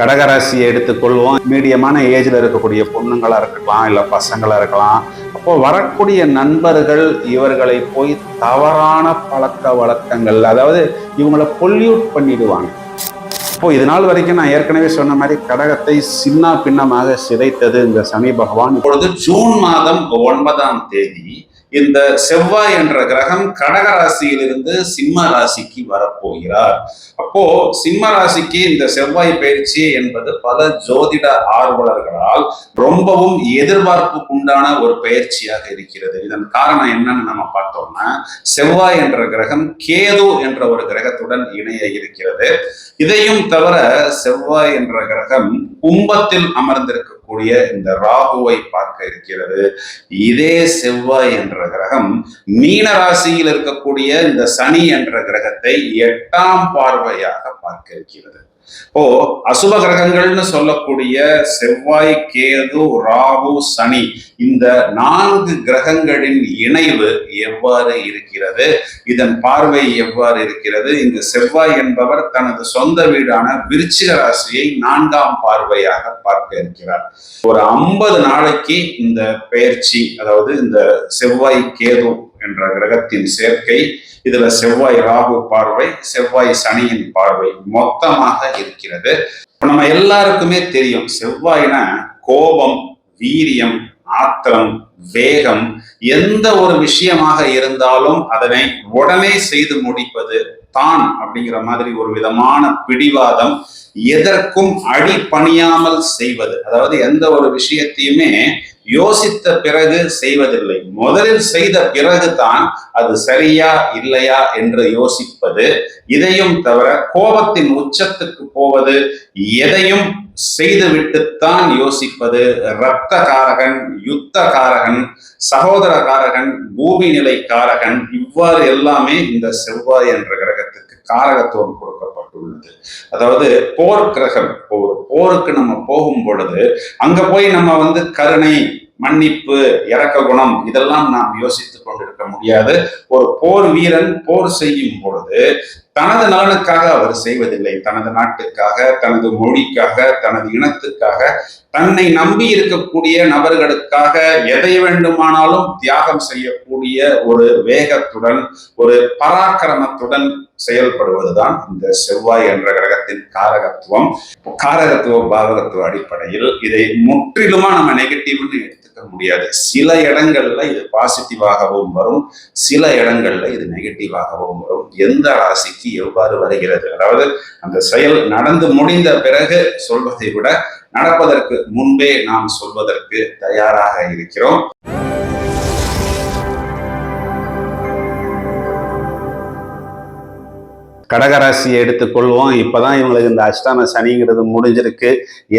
கடகராசியை எடுத்துக்கொள்வோம். மீடியமான ஏஜில் இருக்கக்கூடிய பொண்ணுங்களாக இருக்கலாம் இல்லை பசங்களாக இருக்கலாம். அப்போ வரக்கூடிய நண்பர்கள் இவர்களை போய் தவறான பழக்க வழக்கங்கள் அதாவது இவங்களை பொல்யூட் பண்ணிடுவாங்க. இப்போ இது நாள் வரைக்கும் நான் ஏற்கனவே சொன்ன மாதிரி கடகத்தை சின்ன பின்னமாக சிதைத்தது இந்த சனி பகவான். இப்பொழுது ஜூன் மாதம் ஒன்பதாம் தேதி இந்த செவ்வாய் என்ற கிரகம் கடக ராசியிலிருந்து சிம்ம ராசிக்கு வரப்போகிறார். அப்போ சிம்ம ராசிக்கு இந்த செவ்வாய் பயிற்சி என்பது பல ஜோதிட ஆர்வலர்களால் ரொம்பவும் எதிர்பார்ப்புக்குண்டான ஒரு பயிற்சியாக இருக்கிறது. இதன் காரணம் என்னன்னு நம்ம பார்த்தோம்னா செவ்வாய் என்ற கிரகம் கேது என்ற ஒரு கிரகத்துடன் இணைய இருக்கிறது. இதையும் தவிர செவ்வாய் என்ற கிரகம் கும்பத்தில் இருக்கக்கூடிய இந்த ராகுவை பார்க்க இருக்கிறது. இதே செவ்வாய் என்ற கிரகம் மீன ராசியில் இருக்கக்கூடிய இந்த சனி என்ற கிரகத்தை எட்டாம் பார்வையாக பார்க்க இருக்கிறது. ஓ அசுப கிரகங்கள்னு சொல்லக்கூடிய செவ்வாய் கேது ராகு சனி இந்த நான்கு கிரகங்களின் இணைவு எவ்வாறு இருக்கிறது? இதன் பார்வை எவ்வாறு இருக்கிறது? இங்கு செவ்வாய் என்பவர் தனது சொந்த வீடான விருச்சிக ராசியை நான்காம் பார்வையாக பார்க்க இருக்கிறார். ஒரு ஐம்பது நாளைக்கு இந்த பெயர்ச்சி அதாவது இந்த செவ்வாய் கேது என்ற கிரகத்தின் சேர்க்கை இதுல செவ்வாய் ராகு பார்வை செவ்வாய் சனியின் பார்வை மொத்தமாக இருக்கிறது. நம்ம எல்லாருக்குமே தெரியும் செவ்வாய்னா கோபம் வீரியம் ஆத்திரம் வேகம் எந்த ஒரு விஷயமாக இருந்தாலும் அதனை உடனே செய்து முடிப்பது தான் அப்படிங்கிற மாதிரி ஒரு விதமான பிடிவாதம் எதற்கும் அடி பணியாமல் செய்வது. அதாவது எந்த ஒரு விஷயத்தையுமே யோசித்த பிறகு செய்வதில்லை. முதலில் செய்த பிறகுதான் அது சரியா இல்லையா என்று யோசிப்பது இதையும் தவிர கோபத்தின் உச்சத்துக்கு போவது எதையும் செய்துவிட்டுத்தான் யோசிப்பது இரத்த காரகன் யுத்த காரகன் சகோதர காரகன் பூமி நிலை காரகன் இவ்வாறு எல்லாமே இந்த செவ்வாய் என்ற கிரகத்துக்கு காரகத்துவம் கொடுக்கப்பட்டுள்ளது அதாவது போர் கிரகம் போர் போருக்கு நம்ம போகும் பொழுது அங்க போய் நம்ம வந்து கருணை மன்னிப்பு இரக்க குணம் இதெல்லாம் நாம் யோசித்துக் கொண்டிருக்க முடியாது. ஒரு போர் வீரன் போர் செய்யும் பொழுது தனது நலனுக்காக அவர் செய்வதில்லை. தனது நாட்டுக்காக தனது மொழிக்காக தனது இனத்துக்காக தன்னை நம்பி இருக்கக்கூடிய நபர்களுக்காக எதை வேண்டுமானாலும் தியாகம் செய்யக்கூடிய ஒரு வேகத்துடன் ஒரு பராக்கிரமத்துடன் செயல்படுவதுதான் இந்த செவ்வாய் என்ற கிரகத்தின் காரகத்துவம். காரகத்துவ பாவகத்துவ அடிப்படையில் இதை முற்றிலுமா நம்ம நெகட்டிவ்னு எடுத்துக்க முடியாது. சில இடங்கள்ல இது பாசிட்டிவாகவும் வரும். சில இடங்கள்ல இது நெகட்டிவாகவும் வரும். எந்த ராசிக்கு எவ்வாறு வருகிறது? அதாவது அந்த செயல் நடந்து முடிந்த பிறகு சொல்வதை விட நடப்பதற்கு முன்பே நாம் சொல்வதற்கு தயாராக இருக்கிறோம். கடகராசியை எடுத்துக்கொள்வோம். இப்போதான் இவங்களுக்கு இந்த அஷ்டான சனிங்கிறது முடிஞ்சிருக்கு.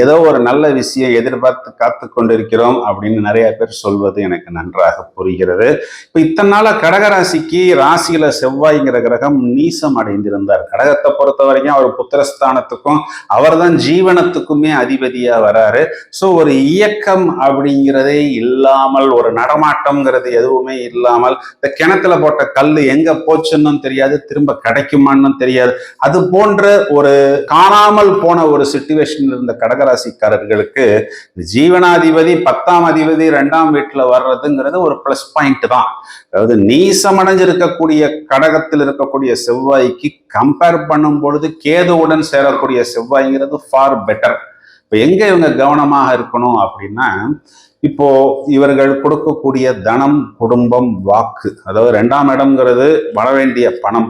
ஏதோ ஒரு நல்ல விஷயம் எதிர்பார்த்து காத்து கொண்டிருக்கிறோம் அப்படின்னு நிறைய பேர் சொல்வது எனக்கு நன்றாக புரிகிறது. இப்போ இத்தனை நாளாக கடகராசிக்கு ராசியில செவ்வாய்ங்கிற கிரகம் நீசம் அடைந்திருந்தார். கடகத்தை பொறுத்த வரைக்கும் அவர் புத்திரஸ்தானத்துக்கும் அவர் தான் ஜீவனத்துக்குமே அதிபதியாக வராரு. ஸோ ஒரு இயக்கம் அப்படிங்கிறதே இல்லாமல் ஒரு நடமாட்டம்ங்கிறது எதுவுமே இல்லாமல் இந்த கிணத்துல போட்ட கல் எங்க போச்சுன்னு தெரியாது திரும்ப கிடைக்குமான்னு தெரியாது. அது போன்ற ஒரு காணாமல் போன ஒரு சுச்சுவேஷன் இருந்த கடகராசிக்காரர்களுக்கு ஜீவனாதிபதி பத்தாம் அதிபதி ரெண்டாம் வீட்டுல வர்றதுங்கிறது ஒரு பிளஸ் பாயிண்ட் தான். அதாவது நீசமடைஞ்சிருக்கக்கூடிய கடகத்தில் இருக்கக்கூடிய செவ்வாய்க்கு கம்பேர் பண்ணும் பொழுது கேதுவுடன் சேரக்கூடிய செவ்வாய்ங்கிறது ஃபார் பெட்டர் இப்போ எங்க இவங்க கவனமாக இருக்கணும் அப்படின்னா இப்போ இவர்கள் கொடுக்கக்கூடிய தனம் குடும்பம் வாக்கு. அதாவது ரெண்டாம் இடம்ங்கிறது வர வேண்டிய பணம்.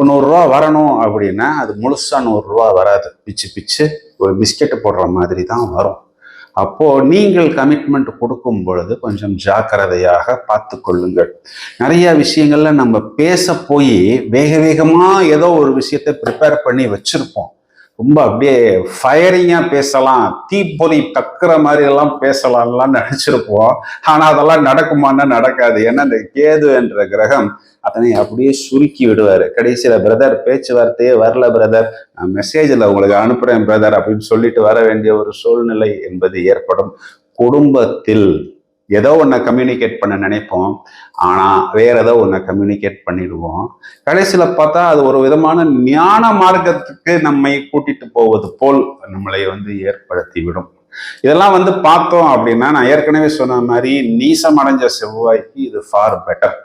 இப்போ நூறுரூவா வரணும் அப்படின்னா அது முழுசாக நூறுரூவா வராது. பிச்சு பிச்சு ஒரு பிஸ்கெட்டு போடுற மாதிரி தான் வரும். அப்போது நீங்கள் கமிட்மெண்ட் கொடுக்கும் பொழுது கொஞ்சம் ஜாக்கிரதையாக பார்த்து கொள்ளுங்கள் நிறைய விஷயங்கள்ல நம்ம பேச போய் வேக வேகமாக ஏதோ ஒரு விஷயத்தை ப்ரிப்பேர் பண்ணி வச்சுருப்போம். ரொம்ப அப்படியே ஃபயரிங்காக பேசலாம் தீப்பொறி தக்குற மாதிரி எல்லாம் பேசலாம்லாம் நினச்சிருப்போம். ஆனால் அதெல்லாம் நடக்குமான்னா நடக்காது. ஏன்னா இந்த கேது என்ற கிரகம் அதனை அப்படியே சுருக்கி விடுவார். கடைசியில் பிரதர் பேச்சுவார்த்தையே வரல பிரதர். நான் மெசேஜில் உங்களுக்கு அனுப்புறேன் பிரதர் அப்படின்னு சொல்லிட்டு வர வேண்டிய ஒரு சூழ்நிலை என்பது ஏற்படும் குடும்பத்தில். ஏதோ ஒன்றை கம்யூனிகேட் பண்ண நினைப்போம். ஆனால் வேற ஏதோ ஒன்றை கம்யூனிகேட் பண்ணிடுவோம். கடைசியில் பார்த்தா அது ஒரு விதமான ஞான மார்க்கத்துக்கு நம்மை கூட்டிட்டு போவது போல் நம்மளை வந்து ஏற்படுத்தி விடும் இதெல்லாம் வந்து பார்த்தோம் அப்படின்னா நான் ஏற்கனவே சொன்ன மாதிரி நீசம் அடைஞ்ச செவ்வாய்க்கு இது ஃபார் பெட்டர்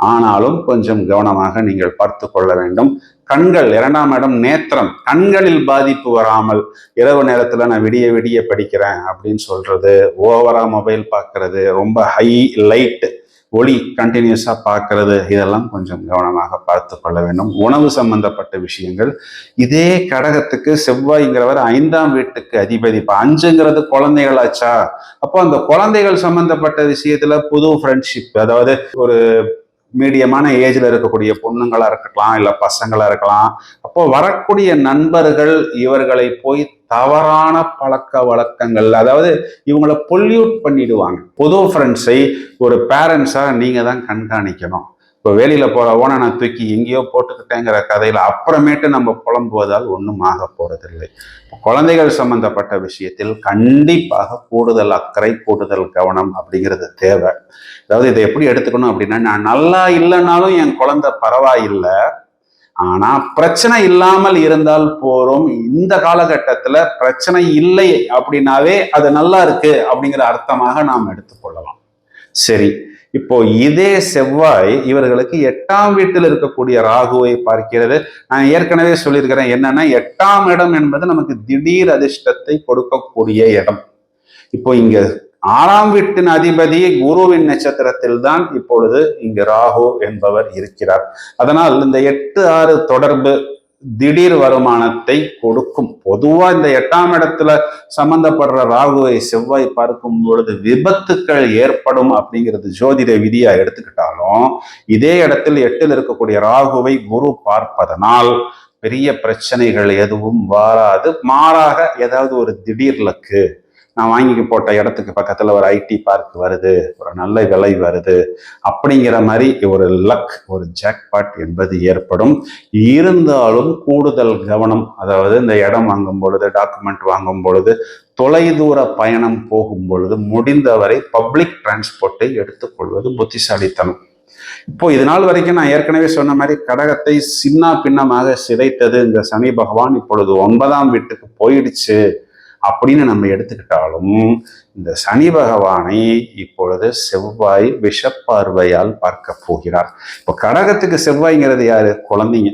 ஆனாலும் கொஞ்சம் கவனமாக நீங்கள் பார்த்து கொள்ள வேண்டும். கண்கள் இரண்டாம் இடம் நேத்திரம். கண்களில் பாதிப்பு வராமல் இரவு நேரத்தில் நான் விடிய விடிய படிக்கிறேன் அப்படின்னு சொல்றது ஓவரா மொபைல் பார்க்கறது ரொம்ப ஹை லைட் ஒளி கண்டினியூஸாக பார்க்கறது இதெல்லாம் கொஞ்சம் கவனமாக பார்த்து கொள்ள வேண்டும். உணவு சம்பந்தப்பட்ட விஷயங்கள். இதே கடகத்துக்கு செவ்வாய்ங்கிறவர் ஐந்தாம் வீட்டுக்கு அதிபதி. இப்போ அஞ்சுங்கிறது குழந்தைகளாச்சா? அப்போ அந்த குழந்தைகள் சம்பந்தப்பட்ட விஷயத்துல புது ஃப்ரெண்ட்ஷிப் அதாவது ஒரு மீடியமான ஏஜ்ல இருக்கக்கூடிய பொண்ணுங்களா இருக்கலாம் இல்ல பசங்களா இருக்கலாம் அப்போ வரக்கூடிய நண்பர்கள் இவர்களை போய் தவறான பழக்க வழக்கங்கள் அதாவது இவங்களை பொல்யூட் பண்ணிடுவாங்க. பொது ஃப்ரெண்ட்ஸை ஒரு பேரண்ட்ஸா நீங்க தான் கண்காணிக்கணும். இப்போ வேலையில் போற ஓனனை தூக்கி எங்கேயோ போட்டுக்கிட்டேங்கிற கதையில் அப்புறமேட்டு நம்ம புலம்புவதால் ஒன்றும் ஆக போகிறதில்லை குழந்தைகள் சம்பந்தப்பட்ட விஷயத்தில் கண்டிப்பாக கூடுதல் அக்கறை கூடுதல் கவனம் அப்படிங்கிறது தேவை. அதாவது இதை எப்படி எடுத்துக்கணும் அப்படின்னா நான் நல்லா இல்லைனாலும் என் குழந்தை பரவாயில்லை. ஆனால் பிரச்சனை இல்லாமல் இருந்தால் போகிறோம் இந்த காலகட்டத்தில் பிரச்சனை இல்லை அப்படின்னாவே அது நல்லா இருக்கு அப்படிங்கிற அர்த்தமாக நாம் எடுத்துக்கொள்ளலாம் சரி. இப்போ இதே செவ்வாய் இவர்களுக்கு எட்டாம் வீட்டில் இருக்கக்கூடிய ராகுவை பார்க்கிறது. நான் ஏற்கனவே சொல்லியிருக்கிறேன் என்னன்னா எட்டாம் இடம் என்பது நமக்கு திடீர் அதிர்ஷ்டத்தை கொடுக்கக்கூடிய இடம். இப்போ இங்க ஆறாம் வீட்டின் அதிபதி குருவின் நட்சத்திரத்தில் தான் இப்பொழுது இங்கு ராகு என்பவர் இருக்கிறார். அதனால் இந்த எட்டு ஆறு தொடர்பு திடீர் வருமானத்தை கொடுக்கும். பொதுவா இந்த எட்டாம் இடத்துல சம்பந்தப்படுற ராகுவை செவ்வாய் பார்க்கும் பொழுது விபத்துக்கள் ஏற்படும் அப்படிங்கிறது ஜோதிட விதியா எடுத்துக்கிட்டாலும் இதே இடத்தில் எட்டில் இருக்கக்கூடிய ராகுவை குரு பார்ப்பதனால் பெரிய பிரச்சனைகள் எதுவும் வராது. மாறாக ஏதாவது ஒரு திடீர் லக்கு நான் வாங்கி போட்ட இடத்துக்கு பக்கத்துல ஒரு ஐடி பார்க் வருது ஒரு நல்ல விலை வருது. அப்படிங்கிற மாதிரி ஒரு லக் ஒரு ஜாக்பாட் என்பது ஏற்படும். இருந்தாலும் கூடுதல் கவனம் அதாவது இந்த இடம் வாங்கும் பொழுது டாக்குமெண்ட் வாங்கும் பொழுது தொலைதூர பயணம் போகும் பொழுது முடிந்தவரை பப்ளிக் டிரான்ஸ்போர்ட்டை எடுத்துக்கொள்வது புத்திசாலித்தனம். இப்போ இது நாள் வரைக்கும் நான் ஏற்கனவே சொன்ன மாதிரி கடகத்தை சின்ன பின்னமாக சிதைத்தது இந்த சனி பகவான். இப்பொழுது ஒன்பதாம் வீட்டுக்கு போயிடுச்சு. அப்படின்னு நம்ம எடுத்துக்கிட்டாலும் இந்த சனி பகவானை இப்பொழுது செவ்வாய் விஷப்பார்வையால் பார்க்க போகிறார். இப்போ கடகத்துக்கு செவ்வாய்ங்கிறது யாரு? குழந்தைங்க.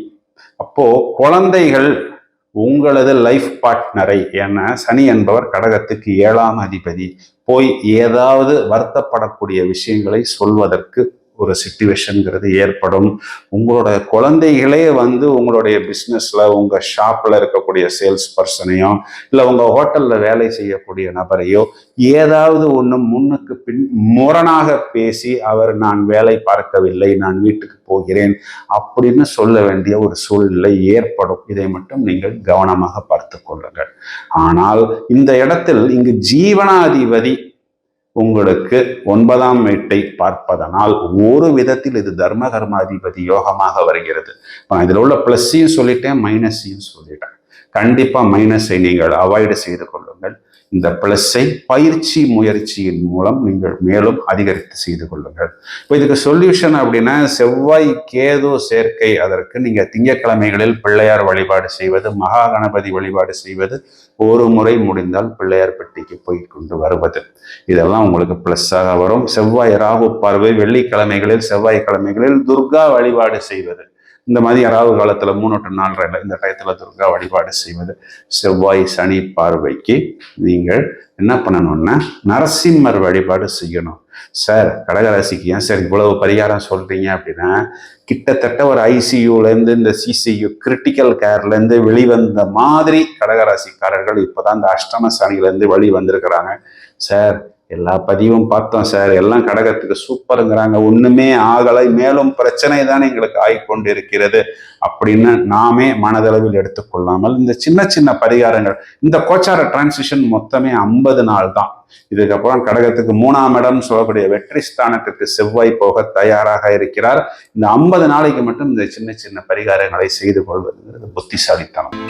அப்போ குழந்தைகள் உங்களது லைஃப் பார்ட்னரை என சனி என்பவர் கடகத்துக்கு ஏழாம் அதிபதி போய் ஏதாவது வருத்தப்படக்கூடிய விஷயங்களை சொல்வதற்கு ஒரு சுச்சுவேஷனுங்கிறது ஏற்படும். உங்களோட குழந்தைகளே வந்து உங்களுடைய பிஸ்னஸில் உங்கள் ஷாப்பில் இருக்கக்கூடிய சேல்ஸ் பர்சனையோ இல்லை உங்கள் ஹோட்டலில் வேலை செய்யக்கூடிய நபரையோ ஏதாவது ஒன்று முன்னுக்கு பின் முரணாக பேசி அவர் நான் வேலை பார்க்கவில்லை நான் வீட்டுக்கு போகிறேன் அப்படின்னு சொல்ல வேண்டிய ஒரு சூழ்நிலை ஏற்படும். இதை மட்டும் நீங்கள் கவனமாக பார்த்து கொள்ளுங்கள். ஆனால் இந்த இடத்தில் இங்கு ஜீவனாதிபதி உங்களுக்கு ஒன்பதாம் வீட்டை பார்ப்பதனால் ஒரு விதத்தில் இது தர்ம கர்மாதிபதி யோகமாக வருகிறது. இதில் உள்ள பிளஸ்ஸையும் சொல்லிட்டேன் மைனஸையும் சொல்லிட்டேன். கண்டிப்பா மைனஸை நீங்கள் அவாய்டு செய்து கொள்ளுங்கள். இந்த பிளஸ்ஸை பயிற்சி முயற்சியின் மூலம் நீங்கள் மேலும் அதிகரித்து செய்து கொள்ளுங்கள். இப்போ இதுக்கு சொல்யூஷன் அப்படின்னா செவ்வாய் கேது சேர்க்கை அதற்கு நீங்கள் திங்கட்கிழமைகளில் பிள்ளையார் வழிபாடு செய்வது மகா கணபதி வழிபாடு செய்வது ஒரு முறை முடிந்தால் பிள்ளையார் பெட்டிக்கு போய் கொண்டு வருவது. இதெல்லாம் உங்களுக்கு பிளஸ்ஸாக வரும். செவ்வாய் ராகு பார்வை வெள்ளிக்கிழமைகளில் செவ்வாய்க்கிழமைகளில் துர்கா வழிபாடு செய்வது. இந்த மாதிரி யாராவது காலத்தில் மூணு டு நாலரை இந்த டயத்தில் துர்கா வழிபாடு செய்வது செவ்வாய் சனி பார்வைக்கு நீங்கள் என்ன பண்ணணும்னா நரசிம்மர் வழிபாடு செய்யணும். சார் கடகராசிக்கு ஏன் சார் இவ்வளவு பரிகாரம் சொல்கிறீங்க அப்படின்னா கிட்டத்தட்ட ஒரு ஐசியூலேருந்து இந்த சிசியு கிரிட்டிக்கல் கேர்லேருந்து வெளிவந்த மாதிரி கடகராசிக்காரர்கள் இப்போ தான் இந்த அஷ்டம சனிலேருந்து வெளி வந்திருக்கிறாங்க சார் எல்லா பதிவும் பார்த்தோம் சார். எல்லாம் கடகத்துக்கு சூப்பருங்கிறாங்க. ஒண்ணுமே ஆகலை. மேலும் பிரச்சனை தான் எங்களுக்கு ஆகிக்கொண்டு இருக்கிறது அப்படின்னு நாமே மனதளவில் எடுத்துக்கொள்ளாமல் இந்த சின்ன சின்ன பரிகாரங்கள் இந்த கோச்சார டிரான்சிஷன் மொத்தமே ஐம்பது நாள் தான். இதுக்கப்புறம் கடகத்துக்கு மூணாம் இடம் சொல்லக்கூடிய வெற்றி ஸ்தானத்துக்கு செவ்வாய் போக தயாராக இருக்கிறார். இந்த ஐம்பது நாளைக்கு மட்டும் இந்த சின்ன சின்ன பரிகாரங்களை செய்து கொள்வதுங்கிறது புத்திசாலித்தனம்.